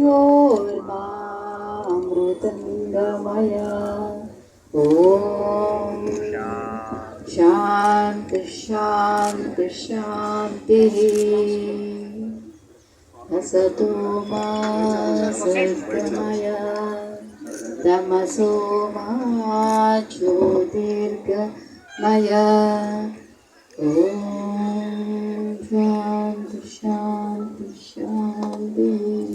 ज्योर्मामृतङ्गमय ॐ शान्ति शान्ति शान्तिः असतो मा सद्गमय तमसो मा ज्योतिर्गमय ॐ शान्ति शान्ति शान्तिः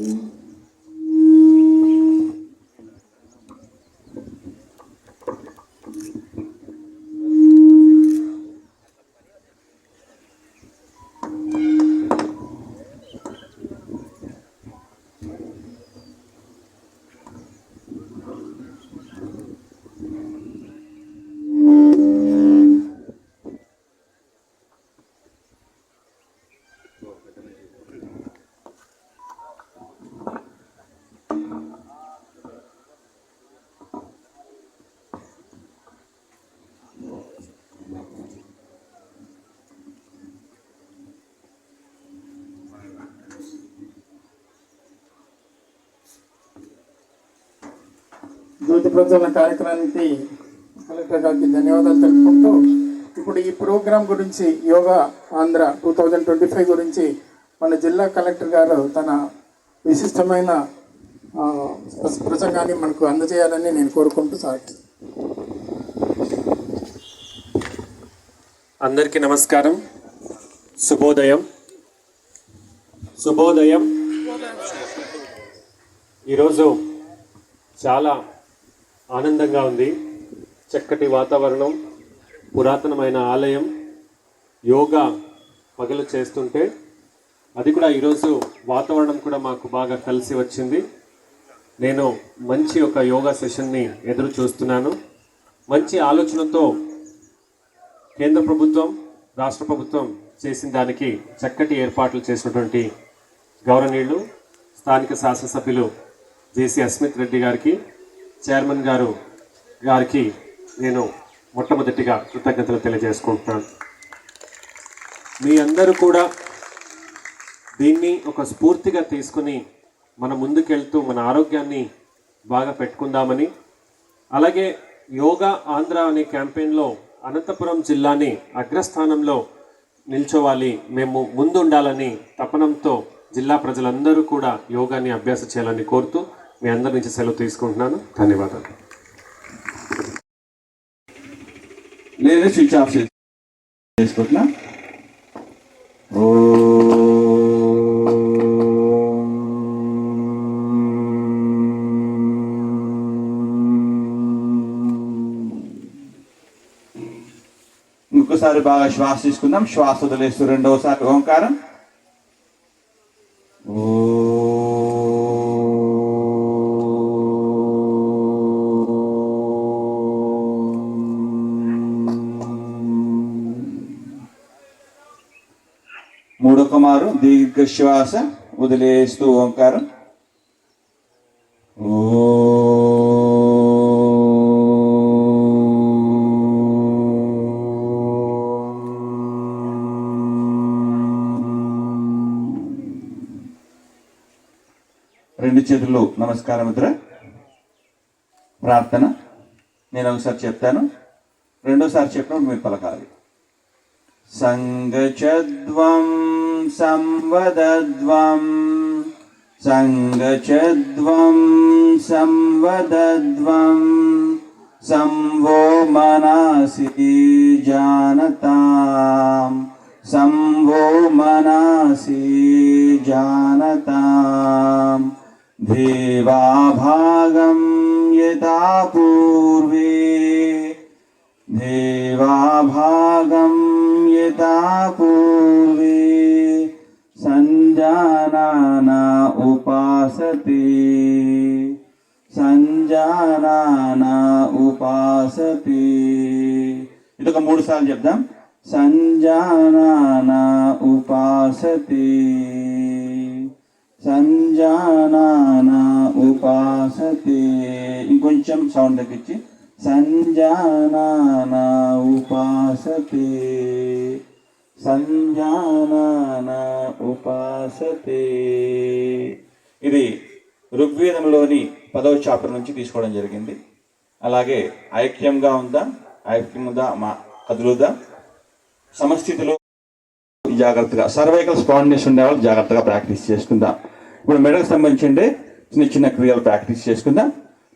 జ్యోతి ప్రజ్వలన కార్యక్రమానికి కలెక్టర్ గారికి ధన్యవాదాలు తెలుపుకుంటూ ఇప్పుడు ఈ ప్రోగ్రాం గురించి yoga Andhra two thousand twenty five గురించి మన జిల్లా కలెక్టర్ గారు తన విశిష్టమైన ప్రసంగాన్ని మనకు అందజేయాలని నేను కోరుకుంటూ సార్. అందరికీ నమస్కారం. శుభోదయం. శుభోదయం. ఈరోజు చాలా ఆనందంగా ఉంది. చక్కటి వాతావరణం పురాతనమైన ఆలయం యోగా పగలు చేస్తుంటే అది కూడా ఈరోజు వాతావరణం కూడా మాకు బాగా కలిసి వచ్చింది. నేను మంచి ఒక యోగా సెషన్ని ఎదురు చూస్తున్నాను. మంచి ఆలోచనతో కేంద్ర ప్రభుత్వం రాష్ట్ర ప్రభుత్వం చేసిన దానికి చక్కటి ఏర్పాట్లు చేసినటువంటి గౌరవనీయులు స్థానిక శాసనసభ్యులు జేసీ అస్మిత్ రెడ్డి గారికి చైర్మన్ గారు గారికి నేను మొట్టమొదటిగా కృతజ్ఞతలు తెలియజేసుకుంటున్నాను. మీ అందరూ కూడా దీన్ని ఒక స్ఫూర్తిగా తీసుకుని మన ముందుకెళ్తూ మన ఆరోగ్యాన్ని బాగా పెట్టుకుందామని అలాగే యోగా ఆంధ్ర అనే క్యాంపెయిన్లో అనంతపురం జిల్లాని అగ్రస్థానంలో నిల్చోవాలి మేము ముందు ఉండాలని తపనంతో జిల్లా ప్రజలందరూ కూడా యోగాని అభ్యాస చేయాలని కోరుతూ మీ అందరి నుంచి సెలవు తీసుకుంటున్నాను. ధన్యవాదాలు. లేదా స్విచ్ ఆఫ్ చేసుకుంటున్నా. ఇంకోసారి బాగా శ్వాస తీసుకుందాం. శ్వాస వదిలేస్తూ రెండవసారి ఓంకారం. దీర్ఘశ్వాస వదిలేస్తూ ఓంకారం. ఓ. రెండు చేతులు నమస్కారం మిత్ర. ప్రార్థన. నేను ఒకసారి చెప్తాను. రెండోసారి చెప్పడం మీరు పలకాలి. సంగచద్వం संवदध्वं सङ्गचध्वं संवदध्वं संवो मनासि जानतां संवो मनासि जानतां देवाभागं यथा पूर्वे। देवाभागं यथा पूर्वे। उपासते సంజానానా ఉపాసతే ఇది ఒక మూడు సార్లు చెప్దాం సంజానానా ఉపాసతే సంజానానా ఉపాసతే ఇంకొంచెం సౌండ్ తగ్గించి సంజానానా ఉపాసతే సంజానానా ఉపాసతే ఇది ఋగ్వేదంలోని పదవ చాప్టర్ నుంచి తీసుకోవడం జరిగింది. అలాగే ఐక్యంగా ఉందా ఐక్యముదా మా కదులుదా? సమస్థితిలో జాగ్రత్తగా సర్వైకల్ స్పాండినెస్ ఉండే వాళ్ళు జాగ్రత్తగా ప్రాక్టీస్ చేసుకుందాం? ఇప్పుడు మెడకు సంబంధించిండే చిన్న చిన్న క్రియలు ప్రాక్టీస్ చేసుకుందాం?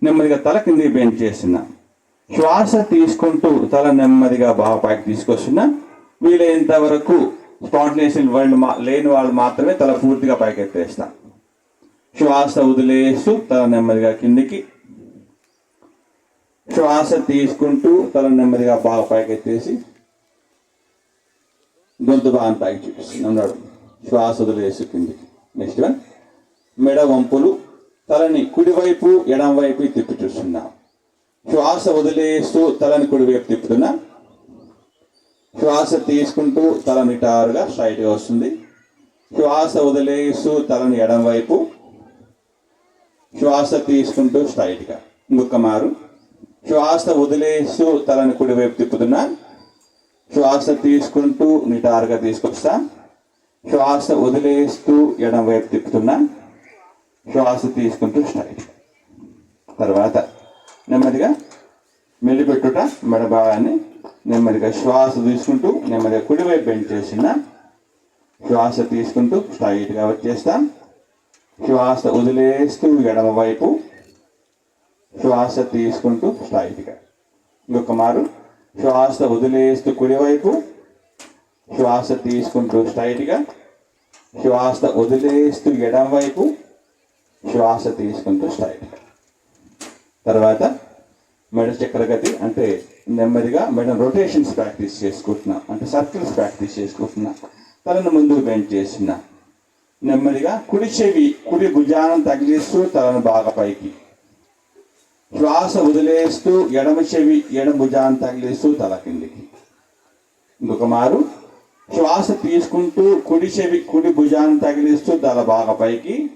నెమ్మదిగా తల కిందికి బెండ్ చేస్తున్నాం శ్వాస తీసుకుంటూ తల నెమ్మదిగా బాగా పైకి తీసుకొస్తున్నా వీలైనంత వరకు స్పాండినేస్ వాళ్ళు మా లేని వాళ్ళు మాత్రమే తల పూర్తిగా పైకి ఎత్తేస్తాం శ్వాస వదిలేస్తూ తల నెమ్మదిగా కిందికి. శ్వాస తీసుకుంటూ తల నెమ్మదిగా బాగా పైకి ఎత్తేసి గొంతు బాగా పైకి చూపిస్తుంది. అన్నాడు. శ్వాస వదిలేసి కిందికి. నెక్స్ట్ వన్ మెడ వంపులు తలని కుడివైపు ఎడం వైపు తిప్పి చూస్తున్నాం. శ్వాస వదిలేస్తూ తలని కుడివైపు తిప్పుతున్నా. శ్వాస తీసుకుంటూ తల నిటారుగా స్ట్రైట్గా వస్తుంది. శ్వాస వదిలేస్తూ తలని ఎడం వైపు శ్వాస తీసుకుంటూ స్ట్రైట్గా. ఇంకొక మారు. శ్వాస వదిలేస్తూ తలని కుడివైపు తిప్పుతున్నా. శ్వాస తీసుకుంటూ నిటారుగా తీసుకొస్తా. శ్వాస వదిలేస్తూ ఎడం వైపు తిప్పుతున్నా. శ్వాస తీసుకుంటూ స్ట్రైట్. తర్వాత నెమ్మదిగా మెల్లిపెట్టుట మెడ భాగాన్ని నెమ్మదిగా శ్వాస తీసుకుంటూ నెమ్మదిగా కుడివైపు బెండ్ చేసిన శ్వాస తీసుకుంటూ స్ట్రైట్గా వచ్చేస్తాం. శ్వాస వదిలేస్తూ ఎడమవైపు శ్వాస తీసుకుంటూ స్ట్రైట్గా ఇంకొక మారు శ్వాస వదిలేస్తూ కుడివైపు శ్వాస తీసుకుంటూ స్ట్రైట్గా శ్వాస వదిలేస్తూ ఎడమవైపు శ్వాస తీసుకుంటూ స్ట్రైట్గా తర్వాత మెడ చక్రగతి అంటే నెమ్మదిగా మెడ రొటేషన్స్ ప్రాక్టీస్ చేసుకుంటున్నా అంటే సర్కిల్స్ ప్రాక్టీస్ చేసుకుంటున్నా తలను ముందుకు బెండ్ చేస్తున్నా. నెమ్మదిగా కుడి చెవి కుడి భుజానం తగిలిస్తూ తలను బాగా పైకి. శ్వాస వదిలేస్తూ ఎడమ చెవి ఎడమ భుజాన్ని తగిలిస్తూ తల కిందికి. ఇంకొక మారు శ్వాస తీసుకుంటూ కుడి చెవి కుడి భుజాన్ని తగిలిస్తూ తల బాగా పైకి.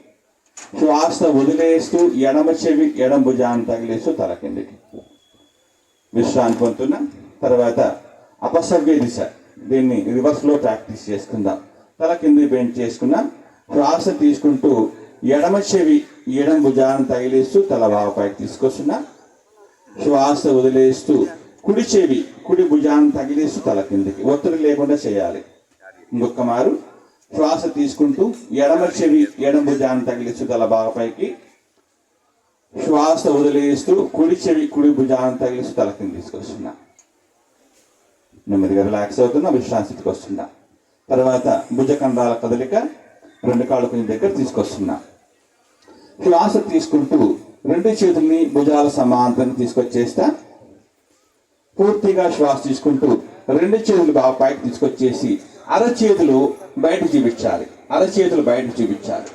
శ్వాస వదిలేస్తూ ఎడమ చెవి ఎడమ భుజాన్ని తగిలిస్తూ తల కిందికి. విశ్రాంతి పొందుతున్నా తర్వాత అపసవ్య దిశ. దీన్ని రివర్స్లో ప్రాక్టీస్ చేసుకుందాం. తల కింది బెండ్ చేసుకున్నాం శ్వాస తీసుకుంటూ ఎడమ చెవి ఎడం భుజాన్ని తగిలిస్తూ తల బావపైకి తీసుకొస్తున్నా. శ్వాస వదిలేస్తూ కుడి చెవి కుడి భుజాన్ని తగిలిస్తూ తల కిందికి. ఒత్తిడి లేకుండా చేయాలి. ఇంకొక మారు శ్వాస తీసుకుంటూ ఎడమ చెవి ఎడం భుజాన్ని తగిలిస్తూ తల బావపైకి శ్వాస వదిలేస్తూ కుడి చెవి కుడి భుజాన్ని తగిలిస్తూ తల కింద తీసుకొస్తున్నా. నెమ్మదిగా రిలాక్స్ అవుతున్నా విశ్రాంతికి వస్తున్నా. తర్వాత భుజకండాల కదలిక రెండు కాళ్ళు కొంచెం దగ్గర తీసుకొస్తున్నా. శ్వాస తీసుకుంటూ రెండు చేతుల్ని భుజాల సమాంతరం తీసుకొచ్చేస్తా. పూర్తిగా శ్వాస తీసుకుంటూ రెండు చేతులు బాగా పైకి తీసుకొచ్చేసి అరచేతులు బయట చూపించాలి. అరచేతులు బయట చూపించాలి.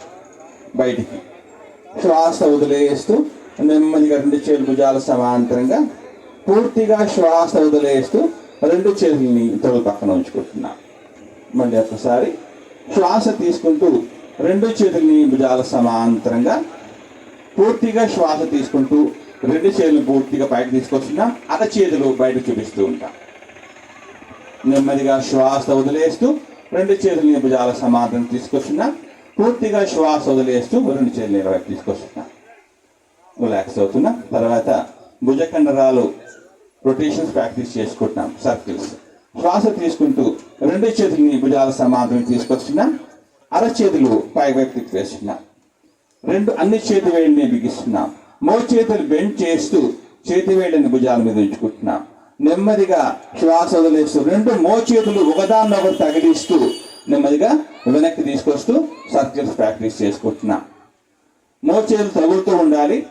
బయటికి. శ్వాస వదిలేస్తూ నెమ్మదిగా రెండు చేతులు భుజాల సమాంతరంగా పూర్తిగా శ్వాస వదిలేస్తూ రెండు చేతుల్ని తొలి పక్కన ఉంచుకుంటున్నా. మళ్ళీ ఒకసారి శ్వాస తీసుకుంటూ రెండు చేతుల్ని భుజాల సమాంతరంగా పూర్తిగా శ్వాస తీసుకుంటూ రెండు చేతులు పూర్తిగా బయట తీసుకొస్తున్నాం అర చేతులు బయట చూపిస్తూ ఉంటాం. నెమ్మదిగా శ్వాస వదిలేస్తూ రెండు చేతులని భుజాల సమాధానం తీసుకొస్తున్నాం పూర్తిగా శ్వాస వదిలేస్తూ రెండు చేతులు నిలవైపు తీసుకొస్తున్నాం. రిలాక్స్ అవుతున్నా తర్వాత భుజ కండరాలు రొటేషన్స్ ప్రాక్టీస్ చేసుకుంటున్నాం సర్కిల్స్. శ్వాస తీసుకుంటూ రెండు చేతులని భుజాల సమాధానం తీసుకొచ్చిన అరచేతులు పై రెండు అన్ని చేతి వేళ్ళని బిగిస్తున్నాం మో చేతులు బెండ్ చేస్తూ చేతి వేళ్ళని భుజాల మీద ఉంచుకుంటున్నాం. నెమ్మదిగా శ్వాస వదిలేస్తూ రెండు మో చేతులు ఒకదాన్నొకరు తగిలిస్తూ నెమ్మదిగా వెనక్కి తీసుకొస్తూ సర్కిల్స్ ప్రాక్టీస్ చేసుకుంటున్నాం. మో చేతులు తగులుతూ ఉండాలి.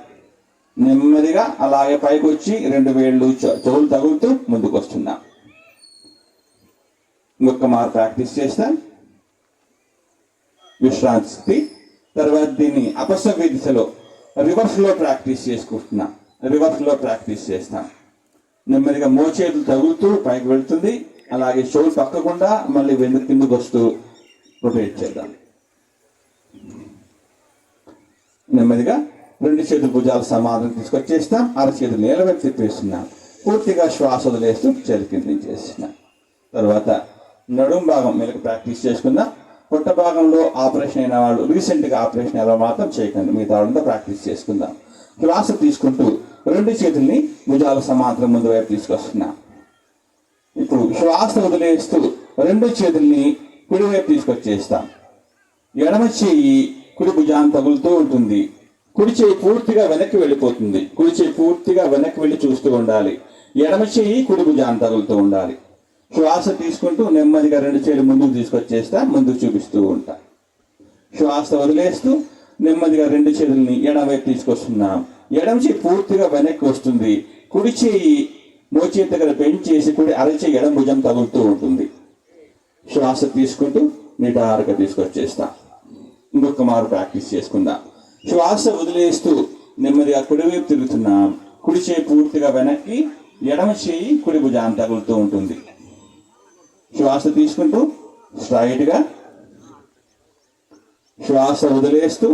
నెమ్మదిగా అలాగే పైకి వచ్చి రెండు వేళ్ళు చెవులు తగులుతూ ముందుకు వస్తున్నాం ఇంకొక మారు ప్రాక్టీస్ చేస్తాం విశ్రాంతి తర్వాత దీన్ని అపసవ్య దిశలో రివర్స్లో ప్రాక్టీస్ చేసుకుంటున్నాం. రివర్స్లో ప్రాక్టీస్ చేస్తాం. నెమ్మదిగా మోచేతులు తగులుతూ పైకి వెళుతుంది. అలాగే చెవులు పక్కకుండా మళ్ళీ వెనుక కిందకు వస్తూ రొటేట్ చేద్దాం. నెమ్మదిగా రెండు చేతులు భుజాలు సమాధానం తీసుకొచ్చేస్తాం. అర చేతులు నేలవైపు తిప్పేస్తున్నాం. పూర్తిగా శ్వాస వదిలేస్తూ చేతి కింద చేస్తున్నాం తర్వాత నడుం భాగం మెలకు ప్రాక్టీస్ చేసుకుందాం పొట్ట భాగంలో ఆపరేషన్ అయిన వాళ్ళు రీసెంట్గా ఆపరేషన్ అయిన వాళ్ళు మాత్రం చేయకండి. మిగతా వాళ్ళంతా ప్రాక్టీస్ చేసుకుందాం. శ్వాస తీసుకుంటూ రెండు చేతుల్ని భుజాల సమాంతరం ముందు వైపు తీసుకొస్తున్నా. ఇప్పుడు శ్వాస వదిలేస్తూ రెండు చేతుల్ని కుడివైపు తీసుకొచ్చేస్తాం. ఎడమ చేయి కుడి భుజాన్ని తగులుతూ ఉంటుంది. కుడి చేయి పూర్తిగా వెనక్కి వెళ్ళిపోతుంది. కుడి చేయి పూర్తిగా వెనక్కి వెళ్ళి చూస్తూ ఉండాలి. ఎడమ చేయి కుడి భుజాన్ని తగులుతూ ఉండాలి. శ్వాస తీసుకుంటూ నెమ్మదిగా రెండు చేతులు ముందుకు తీసుకొచ్చేస్తా ముందుకు చూపిస్తూ ఉంటా. శ్వాస వదిలేస్తూ నెమ్మదిగా రెండు చేతుల్ని ఎడమవైపు తీసుకొస్తున్నాం. ఎడమ చేయి పూర్తిగా వెనక్కి వస్తుంది. కుడి చేయి మోచేతి దగ్గర పెంచి చేసి కుడి అరచేయి ఎడం భుజం తగులుతూ ఉంటుంది. శ్వాస తీసుకుంటూ నిటారుగా తీసుకొచ్చేస్తా. ఇంకొక మారు ప్రాక్టీస్ చేసుకుందాం. శ్వాస వదిలేస్తూ నెమ్మదిగా కుడివైపు తిరుగుతున్నాం. కుడి చేయి పూర్తిగా వెనక్కి ఎడమ చేయి కుడి భుజాన్ని తగులుతూ ఉంటుంది. శ్వాస తీసుకుంటూ స్ట్రైట్గా శ్వాస వదిలేస్తూ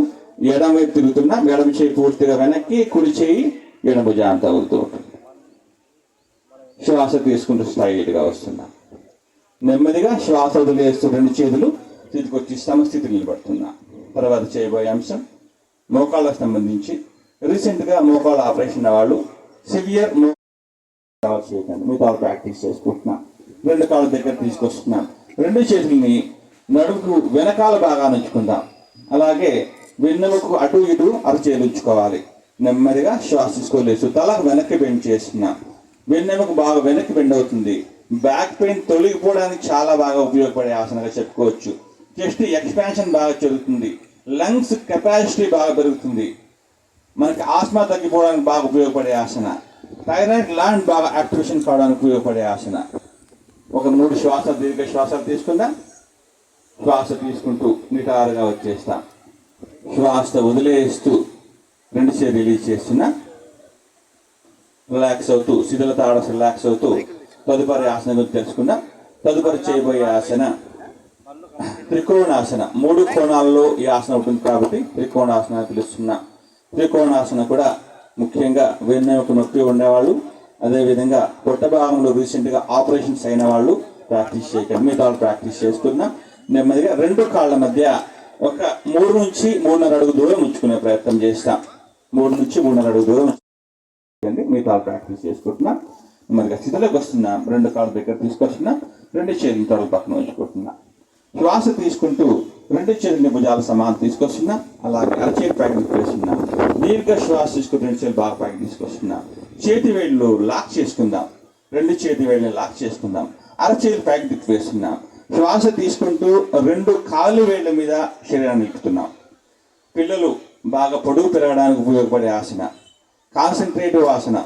ఎడం వైపు తిరుగుతున్నా ఎడమ చేయి పూర్తిగా వెనక్కి కుడి చేయి ఎడమ జాంత తగులుతూ ఉంటుంది. శ్వాస తీసుకుంటూ స్ట్రైట్గా వస్తున్నా. నెమ్మదిగా శ్వాస వదిలేస్తూ రెండు చేతులు తీసుకొచ్చి సమస్థితి నిలబడుతున్నా. తర్వాత చేయబోయే అంశం మోకాళ్ళకు సంబంధించి. రీసెంట్గా మోకాళ్ళ ఆపరేషన్ వాళ్ళు సివియర్ చేయకండి మీతో ప్రాక్టీస్ చేసుకుంటున్నాను రెండు కాళ్ళ దగ్గర తీసుకొస్తున్నాం రెండు చేతుల్ని నడుముకు వెనకాల బాగా ఉంచుకుందాం. అలాగే వెన్నెముకు అటు ఇటు అరచేలుంచుకోవాలి నెమ్మదిగా శ్వాస తీసుకోలేదు తలకు వెనక్కి బెండ్ చేస్తున్నాం. వెన్నెముకు బాగా వెనక్కి బెండ్ అవుతుంది. బ్యాక్ పెయిన్ తొలగిపోవడానికి చాలా బాగా ఉపయోగపడే ఆసనగా చెప్పుకోవచ్చు. చెస్ట్ ఎక్స్పాన్షన్ బాగా జరుగుతుంది. లంగ్స్ కెపాసిటీ బాగా పెరుగుతుంది. మనకి ఆస్మా తగ్గిపోవడానికి బాగా ఉపయోగపడే ఆసన. థైరాయిడ్ లాండ్ బాగా యాక్టివేషన్ కావడానికి ఉపయోగపడే ఆసన. ఒక మూడు శ్వాస దీర్ఘ శ్వాసాలు తీసుకుందాం. శ్వాస తీసుకుంటూ నిటారుగా వచ్చేస్తాం. శ్వాస వదిలేస్తూ రెండు చేతి రిలీజ్ చేస్తున్నా. రిలాక్స్ అవుతూ శిథిల తాడ రిలాక్స్ అవుతూ తదుపరి ఆసనం గురించి తెలుసుకుందాం తదుపరి చేయబోయే ఆసన త్రికోణాసన. మూడు కోణాల్లో ఈ ఆసనం ఉంటుంది కాబట్టి త్రికోణాసన అని పిలుస్తున్నా. త్రికోణాసన కూడా ముఖ్యంగా వెన్నెముక నొప్పి ఉండేవాళ్ళు అదేవిధంగా కొత్త భాగంలో రీసెంట్గా ఆపరేషన్స్ అయిన వాళ్ళు ప్రాక్టీస్ చేయకండి మిగతా ప్రాక్టీస్ చేసుకున్నాం నెమ్మదిగా రెండు కాళ్ళ మధ్య ఒక మూడు నుంచి మూడున్నర అడుగు దూరం ఉంచుకునే ప్రయత్నం చేస్తాం. మూడు నుంచి మూడున్నర అడుగు దూరం ఉంచుకోండి మిగతా ప్రాక్టీస్ చేసుకుంటున్నాం. నెమ్మదిగా స్థితిలోకి వస్తున్నాం రెండు కాళ్ళ దగ్గర తీసుకొస్తున్నాం రెండు చేతులు తొడల పక్కన ఉంచుకుంటున్నాం. శ్వాస తీసుకుంటూ రెండు చేతులని భుజాల సమానం తీసుకొస్తున్నా అలాగే అరచేతి ప్యాకెట్ తీసుకొస్తున్నా దీర్ఘ శ్వాస తీసుకుని రెండు చేతులు బాగా ప్యాకెట్ తీసుకొస్తున్నా. చేతి వేళ్ళు లాక్ చేసుకుందాం. రెండు చేతి వేళ్ళని లాక్ చేసుకుందాం. అరచేతి ప్యాకెట్ వేసుకుందాం. శ్వాస తీసుకుంటూ రెండు కాలు వేళ్ళ మీద శరీరాన్ని నిలుపుతున్నాం. పిల్లలు బాగా పొడుగు పెరగడానికి ఉపయోగపడే ఆసన. కాన్సన్ట్రేటివ్ ఆసన.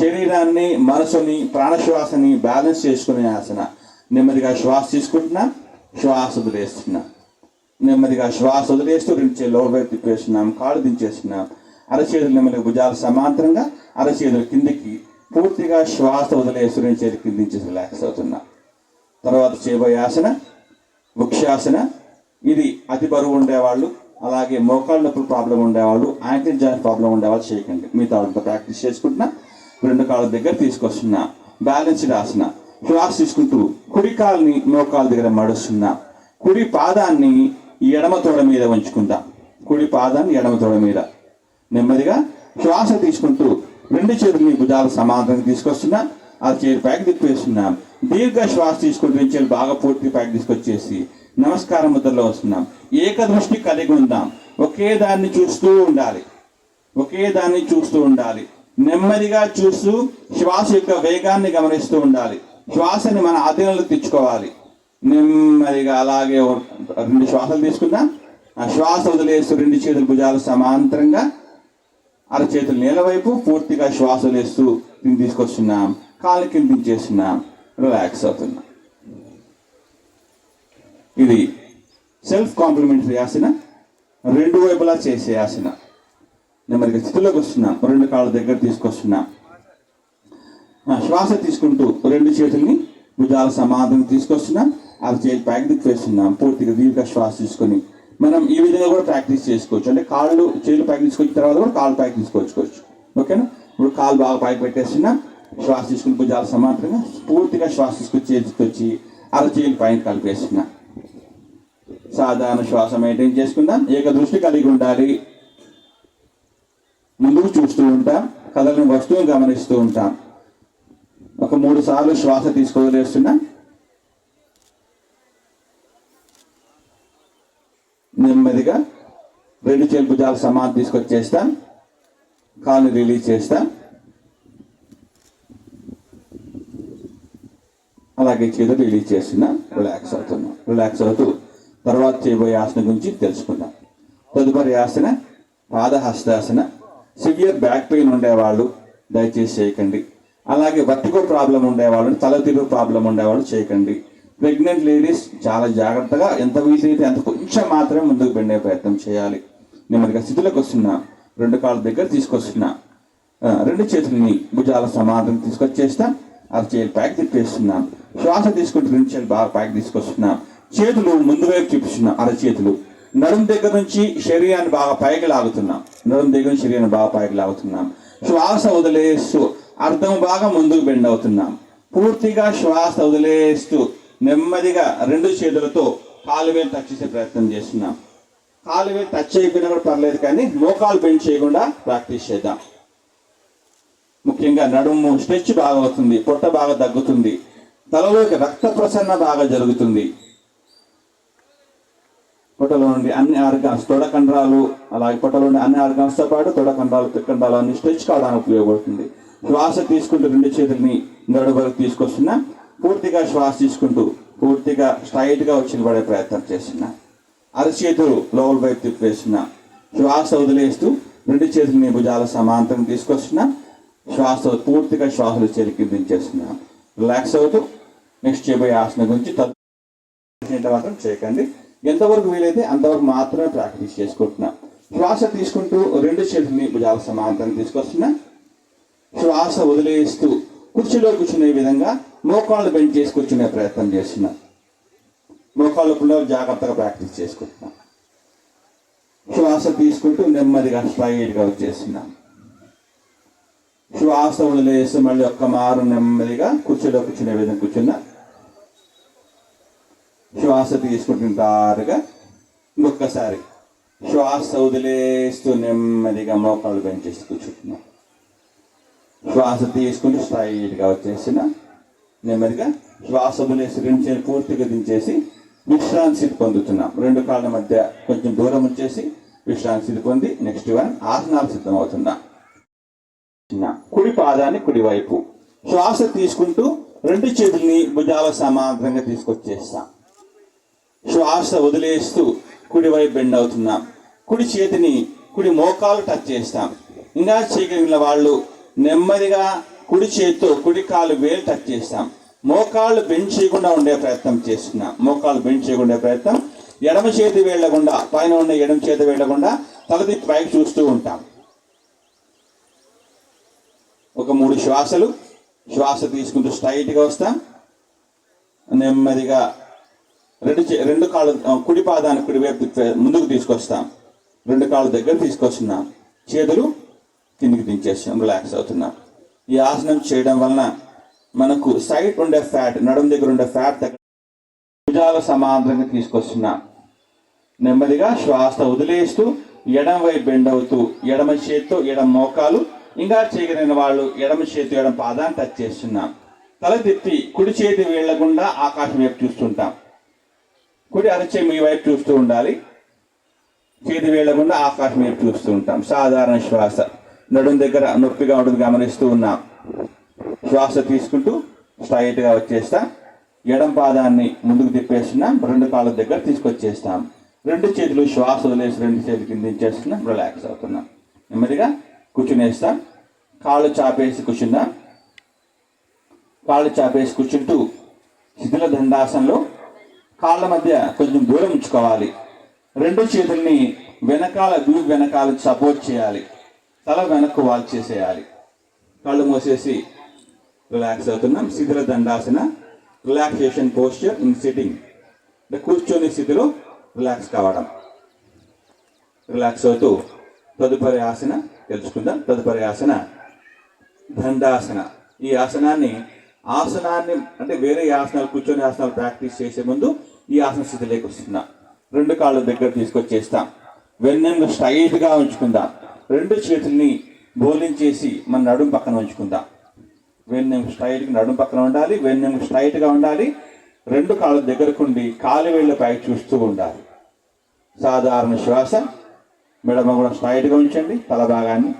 శరీరాన్ని మనసుని ప్రాణశ్వాసని బ్యాలెన్స్ చేసుకునే ఆసన. నెమ్మదిగా శ్వాస తీసుకుంటున్నా శ్వాస వదిలేస్తున్నా. నెమ్మదిగా శ్వాస వదిలేస్తూ రెండు చేతులు లోపల వైపు తిప్పేస్తున్నాం కాళ్ళు దించేస్తున్నాం. అరచేతులు మిమ్మల్ని భుజాలు సమాంతరంగా అరచేతులు కిందికి పూర్తిగా శ్వాస వదిలే రెండు చేతులు కింద రిలాక్స్ అవుతున్నా. తర్వాత చేయబోయే ఆసన వృక్షాసన ఇది అతి బరువు ఉండేవాళ్ళు అలాగే మోకాళ్ళ నొప్పులు ప్రాబ్లం ఉండేవాళ్ళు యాంకిల్ జాయింట్ ప్రాబ్లం ఉండేవాళ్ళు చేయకండి. మిగతా వాళ్ళతో ప్రాక్టీస్ చేసుకుంటున్నా రెండు కాళ్ళ దగ్గర తీసుకొస్తున్నా బ్యాలెన్స్డ్ ఆసన శ్వాస తీసుకుంటూ కుడి కాలుని మోకాళ్ళ దగ్గర మడుస్తున్నా కుడి పాదాన్ని ఎడమ తోడ మీద ఉంచుకుందాం. కుడి పాదాన్ని ఎడమ తోడ మీద. నెమ్మదిగా శ్వాస తీసుకుంటూ రెండు చేతులని భుజాల సమాంతరంగా తీసుకొస్తున్నా ఆ చేతి పైకి తిప్పేస్తున్నాం. దీర్ఘ శ్వాస తీసుకుంటూ రెండు చేతులు బాగా పూర్తి పైకి తీసుకొచ్చేసి నమస్కారం ముద్రలో వస్తున్నాం. ఏకదృష్టి కలిగి ఉందాం. ఒకే దాన్ని చూస్తూ ఉండాలి. ఒకే దాన్ని చూస్తూ ఉండాలి. నెమ్మదిగా చూస్తూ శ్వాస యొక్క వేగాన్ని గమనిస్తూ ఉండాలి. శ్వాసని మన ఆధీనంలో తెచ్చుకోవాలి. నెమ్మదిగా అలాగే రెండు శ్వాసలు తీసుకుందాం. ఆ శ్వాస వదిలేస్తూ రెండు చేతులు భుజాలు సమాంతరంగా అరచేతులు నేల వైపు పూర్తిగా శ్వాస లేస్తూ దీన్ని తీసుకొస్తున్నాం. కాళ్ళు కింద చేస్తున్నాం రిలాక్స్ అవుతున్నాం. ఇది సెల్ఫ్ కాంప్లిమెంటరీ ఆసన. రెండు వైపులా చేసే ఆసన. నెమ్మదిగా స్థితిలోకి వస్తున్నాం. రెండు కాళ్ళ దగ్గర తీసుకొస్తున్నాం. శ్వాస తీసుకుంటూ రెండు చేతుల్ని భుజాల సమాధానం తీసుకొస్తున్నాం. అది చేతి ప్యాక్ దిక్కు వేస్తున్నాం. పూర్తిగా దీర్ఘ శ్వాస తీసుకొని మనం ఈ విధంగా కూడా ప్రాక్టీస్ చేసుకోవచ్చు. అంటే కాళ్ళు చేతులు పైకి తీసుకొచ్చిన తర్వాత కూడా కాళ్ళు పైకి తీసుకొచ్చుకోవచ్చు ఓకేనా ఇప్పుడు కాలు బాగా పైకి పెట్టేసిన శ్వాస తీసుకుని భుజాలు సమాంతరంగా పూర్తిగా శ్వాస తీసుకొచ్చి చేతికొచ్చి అరచేయులు పైన కలిపేసిన సాధారణ శ్వాస మెయింటైన్ చేసుకుందాం. ఏక దృష్టి కలిగి ఉండాలి. ముందుకు చూస్తూ ఉంటాం. కదలని వస్తువును గమనిస్తూ ఉంటాం. ఒక మూడు సార్లు శ్వాస తీసుకోవలేస్తున్నా నెమ్మదిగా రెండు చేలు భుజాలు సమానం తీసుకొచ్చేస్తాం. కాలు రిలీజ్ చేస్తాం. అలాగే చేతులు రిలీజ్ చేస్తున్నాం. రిలాక్స్ అవుతున్నాం. రిలాక్స్ అవుతూ తర్వాత చేయబోయే ఆసన గురించి తెలుసుకుందాం. తదుపరి asana Padahastasana. Severe back pain ఉండేవాళ్ళు దయచేసి చేయకండి. అలాగే వర్టిగో ప్రాబ్లం ఉండేవాళ్ళు తల తిరుగు ప్రాబ్లం ఉండేవాళ్ళు చేయకండి. ప్రెగ్నెంట్ లేడీస్ చాలా జాగ్రత్తగా ఎంత వీలైతే అంత కొంచెం మాత్రమే ముందుకు పెండే ప్రయత్నం చేయాలి. నెమ్మదిగా స్థితిలోకి వస్తున్నా రెండు కాళ్ళ దగ్గర తీసుకొస్తున్నా. రెండు చేతులని భుజాల సమాధానం తీసుకొచ్చేస్తాం. అరచేతులు ప్యాక్ తిప్పేస్తున్నా. శ్వాస తీసుకుంటే రెండు చేతులు బాగా పైకి తీసుకొస్తున్నా. చేతులు ముందు వైపు చూపిస్తున్నా అరచేతులు నడుం దగ్గర నుంచి శరీరాన్ని బాగా పైకి లాగుతున్నాం. నడుం దగ్గర నుంచి శరీరాన్ని బాగా పైకి లాగుతున్నాం. శ్వాస వదిలేస్తూ అర్థం బాగా ముందుకు బెండ్ అవుతున్నాం. పూర్తిగా శ్వాస వదిలేస్తూ నెమ్మదిగా రెండు చేతులతో కాలు మీద టచ్ చేసే ప్రయత్నం చేస్తున్నాం. కాలు టచ్ చేయకపోయినా కూడా పర్లేదు కానీ మోకాలు బెండ్ చేయకుండా ప్రాక్టీస్ చేద్దాం. ముఖ్యంగా నడుము స్ట్రెచ్ బాగా అవుతుంది పొట్ట బాగా తగ్గుతుంది తలలోకి రక్త ప్రసరణ బాగా జరుగుతుంది. పొట్టలో నుండి అన్ని ఆర్గాన్స్ తొడకండ్రాలు అలాగే పొట్టలో నుండి అన్ని ఆర్గాన్స్తో పాటు తొడ తిక్కండ్రాలు అన్ని స్ట్రెచ్ కావడానికి ఉపయోగపడుతుంది. శ్వాస తీసుకుంటూ రెండు చేతుల్ని నడు వరకు తీసుకొస్తున్నా పూర్తిగా శ్వాస తీసుకుంటూ పూర్తిగా స్ట్రైట్గా వచ్చిన వచ్చి ప్రయత్నం చేస్తున్నా. అరచేతులు లోపల వైపు తిప్పేసిన శ్వాస వదిలేస్తూ రెండు చేతులు మీ భుజాల సమాంతరం తీసుకొచ్చిన. శ్వాస పూర్తిగా శ్వాసలు చెరికిందించేస్తున్నా రిలాక్స్ అవుతూ నెక్స్ట్ చేయబోయే ఆసన గురించి తదు మాత్రం చేయకండి. ఎంతవరకు వీలైతే అంతవరకు మాత్రమే ప్రాక్టీస్ చేసుకుంటున్నా. శ్వాస తీసుకుంటూ రెండు చేతుల్ని భుజాల సమాంతరం తీసుకొస్తున్నా శ్వాస వదిలేస్తూ కుర్చీలో కూర్చునే విధంగా మోకాళ్ళు బెండ్ చేసి కూర్చునే ప్రయత్నం చేస్తున్నా మోకాళ్ళు పుల్లలు జాగ్రత్తగా ప్రాక్టీస్ చేసుకుంటున్నాం. శ్వాస తీసుకుంటూ నెమ్మదిగా స్ట్రైట్గా వచ్చేస్తున్నాం. శ్వాస వదిలేసి మళ్ళీ ఒక్క మారు నెమ్మదిగా కూర్చోలో కూర్చునే విధంగా కూర్చున్నా. శ్వాస తీసుకుంటుంటారుగా ఇంకొకసారి శ్వాస వదిలేస్తూ నెమ్మదిగా మోకాళ్ళు పెంచేసి కూర్చుంటున్నాం. శ్వాస తీసుకుంటూ స్ట్రైట్గా వచ్చేసిన నెమ్మదిగా శ్వాస వదిలేసి రెండు పూర్తిగా దించేసి విశ్రాంతి పొందుతున్నాం. రెండు కాళ్ళ మధ్య కొంచెం దూరం వచ్చేసి విశ్రాంతిని పొంది నెక్స్ట్ వన్ ఆసనాలు సిద్ధం అవుతున్నాం చిన్న కుడి పాదాన్ని కుడివైపు శ్వాస తీసుకుంటూ రెండు చేతుల్ని భుజాల సమాంతరంగా తీసుకొచ్చేస్తాం. శ్వాస వదిలేస్తూ కుడివైపు బెండ్ అవుతున్నాం. కుడి చేతిని కుడి మోకాలు టచ్ చేస్తాం. ఇంకా చేయగలిగిన వాళ్ళు నెమ్మదిగా కుడి చేతితో కుడి కాలు వేలు టచ్ చేస్తాం. మోకాళ్ళు బెండ్ చేయకుండా ఉండే ప్రయత్నం చేస్తున్నాం. మోకాళ్ళు బెండ్ చేయకుండా ప్రయత్నం. ఎడమ చేతి వెళ్ళకుండా పైన ఉన్న ఎడమ చేతి వెళ్ళకుండా తలదిప్పి పైకి చూస్తూ ఉంటాం. ఒక మూడు శ్వాసలు. శ్వాస తీసుకుంటూ స్ట్రైట్గా వస్తాం. నెమ్మదిగా రెండు చే- రెండు కాళ్ళు కుడి పాదాన్ని కుడి వైపు ముందుకు తీసుకొస్తాం. రెండు కాళ్ళు దగ్గర తీసుకొస్తున్నాం. చేతులు కిందికి దించేస్తాం. రిలాక్స్ అవుతున్నాం. ఈ ఆసనం చేయడం వలన మనకు సైడ్ ఉండే ఫ్యాట్ నడుము దగ్గర ఉండే ఫ్యాట్ దగ్గర భుజాల సమాంతరంగా తీసుకొస్తున్నాం. నెమ్మదిగా శ్వాస వదిలేస్తూ ఎడం వైపు బెండ్ అవుతూ ఎడమ చేత్తో ఎడమ మోకాలు ఇంకా చేయగలిగిన వాళ్ళు ఎడమ చేతి ఎడమ పాదాన్ని టచ్ చేస్తున్నాం. తల తిప్పి కుడి చేతి వీళ్ళకుండా ఆకాశం వైపు చూస్తుంటాం. కుడి అరచే మీ వైపు చూస్తూ ఉండాలి. చేతి వేళ్ళకుండా ఆకాశం వైపు చూస్తూ ఉంటాం. సాధారణ శ్వాస. నడుం దగ్గర నొప్పిగా ఉంటుంది గమనిస్తూ ఉన్నాం. శ్వాస తీసుకుంటూ స్ట్రైట్గా వచ్చేస్తాం. ఎడం పాదాన్ని ముందుకు తిప్పేస్తున్నాం రెండు కాళ్ళ దగ్గర తీసుకొచ్చేస్తాం. రెండు చేతులు శ్వాస వదిలేసి రెండు చేతులు కింద ఇచ్చేస్తున్నాం రిలాక్స్ అవుతున్నాం. నెమ్మదిగా కూర్చునేస్తాం. కాళ్ళు చాపేసి కూర్చుందాం కాళ్ళు చాపేసి కూర్చుంటూ శిథిల దండాసనలో కాళ్ళ మధ్య కొంచెం దూరం ఉంచుకోవాలి. రెండు చేతుల్ని వెనకాల వ్యూ వెనకాల సపోర్ట్ చేయాలి. తల వెనక్కు వాల్ చేసేయాలి కళ్ళు మూసేసి రిలాక్స్ అవుతున్నాం Shithila Dandasana relaxation posture in sitting అంటే కూర్చొని స్థితిలో రిలాక్స్ కావడం. రిలాక్స్ అవుతూ తదుపరి ఆసన తెలుసుకుందాం. తదుపరి ఆసన దండాసన. ఈ ఆసనాన్ని ఆసనాన్ని అంటే వేరే ఆసనాలు కూర్చొని ఆసనాలు ప్రాక్టీస్ చేసే ముందు ఈ ఆసన స్థితిలోకి వస్తున్నా. రెండు కాళ్ళు దగ్గర తీసుకొచ్చేస్తాం. వెన్నెముక స్ట్రైట్గా ఉంచుకుందాం. రెండు చేతుల్ని బోలించేసి మన నడుము పక్కన ఉంచుకుందాం. వెన్నెముక స్ట్రైట్గా నడుము పక్కన ఉండాలి వెన్నెముక స్ట్రైట్గా ఉండాలి. రెండు కాళ్ళ దగ్గరకుండి కాలు వేళ్ళ పైకి చూస్తూ ఉండాలి. సాధారణ శ్వాస. మెడమ కూడా స్ట్రైట్గా ఉంచండి తల భాగాన్ని.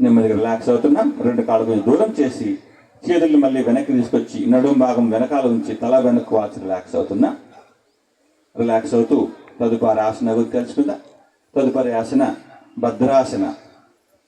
నెమ్మదిగా రిలాక్స్ అవుతున్నాం. రెండు కాళ్ళు కొంచెం దూరం చేసి చేతులు మళ్ళీ వెనక్కి తీసుకొచ్చి నడుము భాగం వెనకాల ఉంచి తల వెనక్కు వాచి రిలాక్స్ అవుతున్నా. రిలాక్స్ అవుతూ తదుపరి ఆసన గురించి తెలుసుకుందాం. తదుపరి ఆసన భద్రాసన.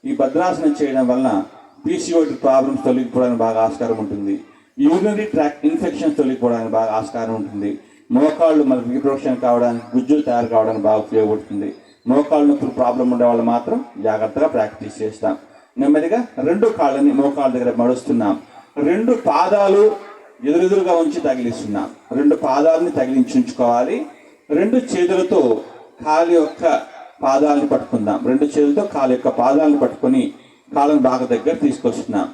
ఈ భద్రాసన చేయడం వలన పీసీఓటి ప్రాబ్లమ్స్ తొలగిపోవడానికి బాగా ఆస్కారం ఉంటుంది. యూరినరీ ట్రాక్ ఇన్ఫెక్షన్స్ తొలగిపోవడానికి బాగా ఆస్కారం ఉంటుంది. మోకాళ్ళు మన రీప్రొడక్షన్ కావడానికి గుజ్జులు తయారు కావడానికి బాగా ఉపయోగపడుతుంది. మోకాళ్ళ నొప్పులు ప్రాబ్లం ఉండే వాళ్ళు మాత్రం జాగ్రత్తగా ప్రాక్టీస్ చేస్తాం. నెమ్మదిగా రెండు కాళ్ళని మోకాళ్ళ దగ్గర మడుస్తున్నాం. రెండు పాదాలు ఎదురెదురుగా ఉంచి తగిలిస్తున్నాం. రెండు పాదాలని తగిలించుకోవాలి రెండు చేతులతో కాలి యొక్క పాదాలను పట్టుకుందాం. రెండు చేతులతో కాలి యొక్క పాదాలను పట్టుకొని కాళ్ళను బాగా దగ్గర తీసుకొస్తున్నాం.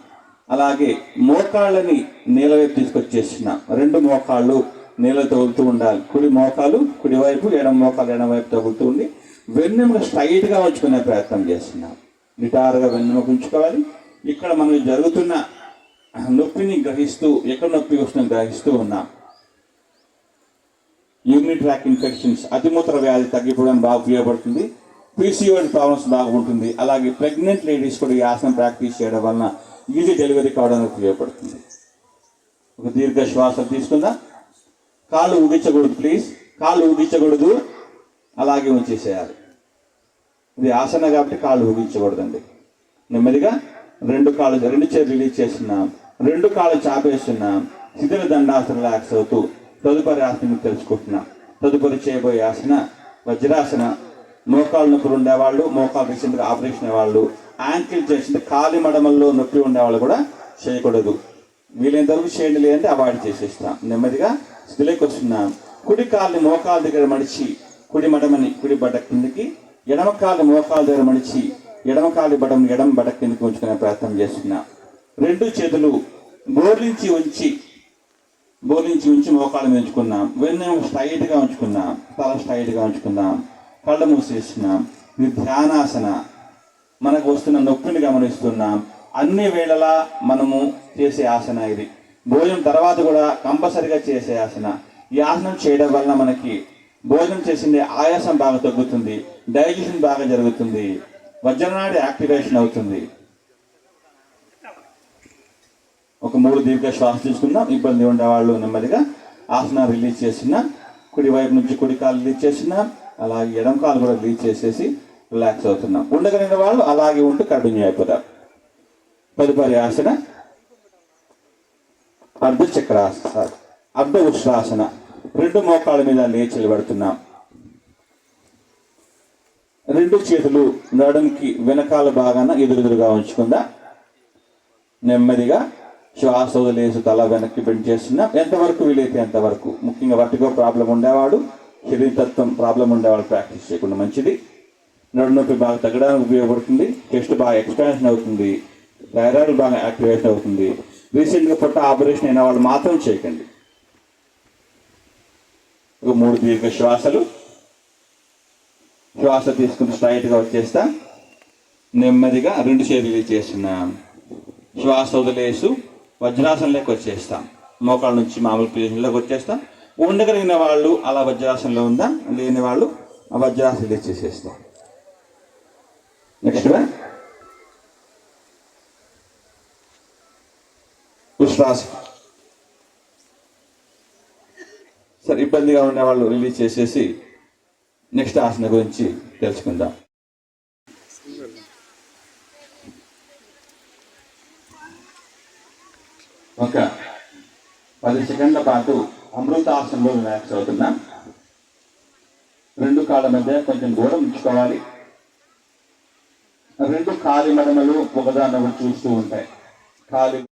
అలాగే మోకాళ్ళని నేల వైపు తీసుకొచ్చేస్తున్నాం. రెండు మోకాళ్ళు నేల తగులుతూ ఉండాలి. కుడి మోకాలు కుడివైపు ఎడమ మోకాలు ఎడం వైపు తగులుతూ ఉండి వెన్నెముక స్ట్రైట్గా ఉంచుకునే ప్రయత్నం చేస్తున్నాం. నిటారుగా వెన్నెముక ఉంచుకోవాలి. ఇక్కడ మనం జరుగుతున్న నొప్పిని గ్రహిస్తూ ఎక్కడ నొప్పి వస్తుందో గ్రహిస్తూ ఉన్నాం. యూనిట్ ట్రాక్ ఇన్ఫెక్షన్స్ అతిమూత్ర వ్యాధి తగ్గిపోవడం బాగా ఉపయోగపడుతుంది. పీసీఓడి ప్రాబ్లమ్స్ బాగుంటుంది అలాగే ప్రెగ్నెంట్ లేడీస్ కూడా ఈ ఆసనం ప్రాక్టీస్ చేయడం వలన ఈజీ డెలివరీ కావడానికి ఉపయోగపడుతుంది. ఒక దీర్ఘ శ్వాస తీసుకుందా. కాళ్ళు ఊగించకూడదు ప్లీజ్ కాళ్ళు ఊగించకూడదు అలాగే ఉంచేసేయాలి. ఇది ఆసన కాబట్టి కాళ్ళు ఊగించకూడదండి నెమ్మదిగా రెండు కాళ్ళు రెండు చేతులు రిలీజ్ చేస్తున్నాం. రెండు కాళ్ళు చాపేస్తున్నాం. శిథిల దండాసన రిలాక్స్ అవుతూ తదుపరి ఆసనం తెలుసుకుంటున్నాం. తదుపరి చేయబోయే ఆసన వజ్రాసన. మోకాలు నొప్పులు ఉండేవాళ్ళు మోకాలు రీసెంట్గా ఆపరేషన్ వాళ్ళు యాంకిల్ చేసిన కాలి మడమల్లో నొప్పి ఉండేవాళ్ళు కూడా చేయకూడదు. వీలైనంత వరకు చేయండి లేదంటే అవాయిడ్ చేసేస్తాం. నెమ్మదిగా స్థితిలోకి వస్తున్నాం. కుడి కాళ్ళు మోకాల దగ్గర మడిచి కుడి మడమని కుడి బడ్డ కిందకి ఎడమ కాలు మోకాల దగ్గర మడిచి ఎడమ కాలి బడం ఎడమ బట్ట కిందకి ఉంచుకునే ప్రయత్నం చేస్తున్నాం. రెండు చేతులు బోర్లించి ఉంచి బోర్లించి ఉంచి మోకాళ్ళు పెంచుకున్నాం ఉంచుకున్నాం వెన్నెముక స్ట్రైట్గా ఉంచుకున్నాం. తల స్ట్రైట్గా ఉంచుకున్నాం. కళ్ళు మూసేస్తున్నాం ఇది ధ్యానాసన. మనకు వస్తున్న నొప్పిని గమనిస్తున్నాం. అన్ని వేళలా మనము చేసే ఆసన ఇది. భోజనం తర్వాత కూడా కంపల్సరిగా చేసే ఆసన. ఈ ఆసనం చేయడం వలన మనకి భోజనం చేసింది ఆయాసం బాగా తగ్గుతుంది. డైజెషన్ బాగా జరుగుతుంది. వజ్రనాడి యాక్టివేషన్ అవుతుంది. ఒక మూడు దీర్ఘ శ్వాస తీసుకుందాం ఇబ్బంది ఉండేవాళ్ళు నెమ్మదిగా ఆసన రిలీజ్ చేసిన కుడి వైపు నుంచి కుడి కాలు రిలీజ్ చేసిన అలాగే ఎడం కాలు కూడా రిలీజ్ చేసేసి రిలాక్స్ అవుతున్నాం. ఉండగలిగిన వాళ్ళు అలాగే ఉంటూ కంటిన్యూ అయిపోతారు. తదుపరి ఆసన అర్ధచక్రాసన అర్ధ ఉష్ట్రాసన రెండు మోకాళ్ళ మీద లేచి నిలబడుతున్నాం. రెండు చేతులు నడుంకి వెనకాల భాగాన ఎదురెదురుగా ఉంచుకుందా. నెమ్మదిగా శ్వాస వదిలేసి తల వెనక్కి బెండ్ చేసినా ఎంతవరకు వీలైతే ఎంతవరకు ముఖ్యంగా వర్టిగో ప్రాబ్లం ఉండేవాడు శరీరతత్వం ప్రాబ్లం ఉండేవాడు ప్రాక్టీస్ చేయకుండా మంచిది. నడు నొప్పి బాగా తగ్గడానికి ఉపయోగపడుతుంది చెస్ట్ బాగా ఎక్స్పాన్షన్ అవుతుంది థైరాయిడ్ బాగా యాక్టివేషన్ అవుతుంది. రీసెంట్గా పుట్ట ఆపరేషన్ అయిన వాళ్ళు మాత్రం చేయకండి. ఒక మూడు దీర్ఘ శ్వాసలు. శ్వాస తీసుకుని స్ట్రైట్గా వచ్చేస్తా. నెమ్మదిగా రెండు చేతులు చేస్తున్నాం శ్వాస వదిలేసు వజ్రాసనంలోకి వచ్చేస్తాం. మోకాళ్ళ నుంచి మామూలు పొజిషన్లోకి వచ్చేస్తాం. ఉండగలిగిన వాళ్ళు అలా వజ్రాసనంలో ఉందా. లేని వాళ్ళు ఆ వజ్రాసనం చేసేస్తాం నెక్స్ట్ ఉష్ట్రాస సరే ఇబ్బందిగా ఉండే వాళ్ళు రిలీజ్ చేసేసి నెక్స్ట్ ఆసన గురించి తెలుసుకుందాం. ఒక పది సెకండ్ల పాటు అమృతాసనంలో రిలాక్స్ అవుతున్నాం. రెండు కాళ్ళ మధ్య కొంచెం దూరం ఉంచుకోవాలి. రెండు కాలి మడమలు ఒకదాన్ని ఒకటి చూస్తూ ఉంటాయి. కాలి